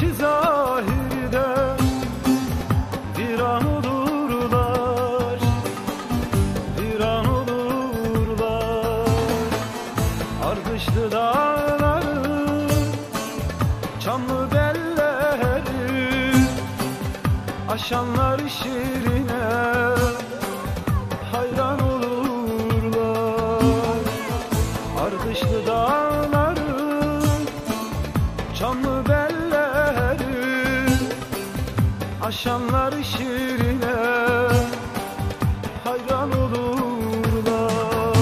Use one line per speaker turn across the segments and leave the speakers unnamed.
ki zahirde Viran olurlar Viran olurlar. Ardışlı dağları Çamlı belleri Aşanlar şirine Hayran olurlar. Ardışlı dağları Çamlı belleri Aşanlar şirine hayran olurlar.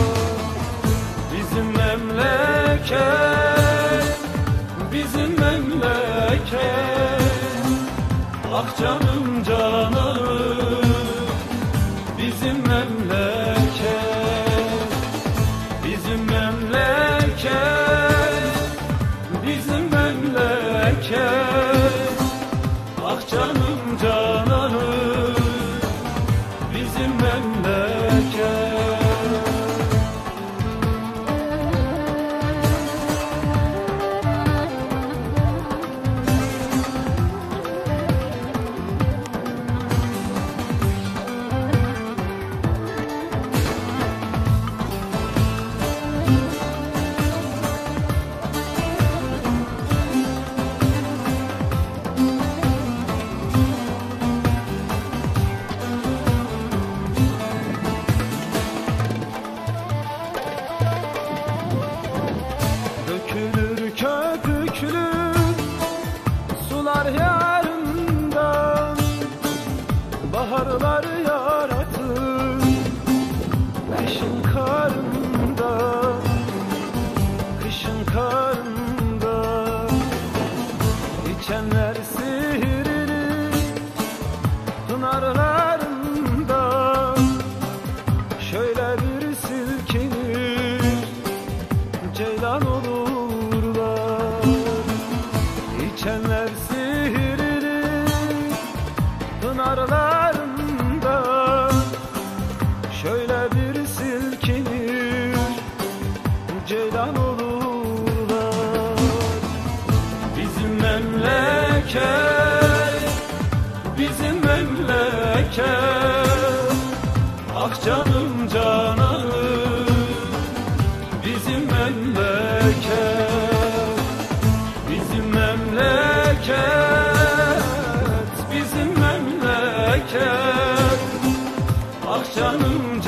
Bizim memleket, bizim memleket. Ah canım canım Bizim memleket sular yarından Baharlar yaratır kışın karında Kışın karında İçenler sihrini pınarlarında Şöyle bir silkinir ceylan olurlar. İçenler pınarlarında Şöyle bir silkinir ceylan olurlar. Bizim memleket, bizim memleket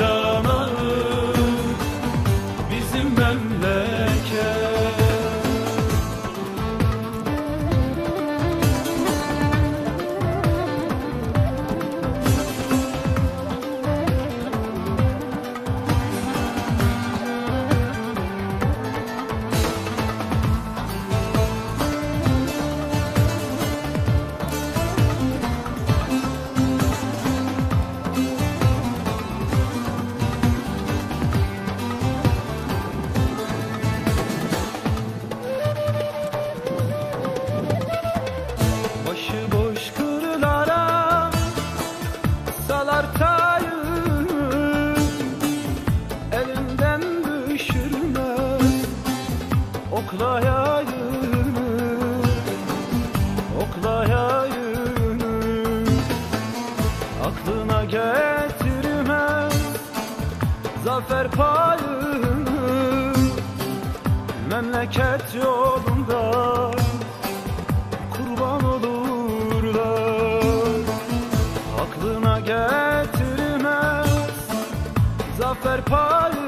canım zafer payını Memleket yolunda kurban olurlar. Aklına getirmez zafer payını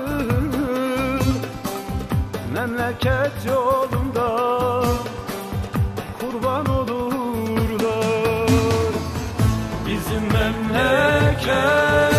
Memleket yolunda kurban olurlar. Bizim memleket,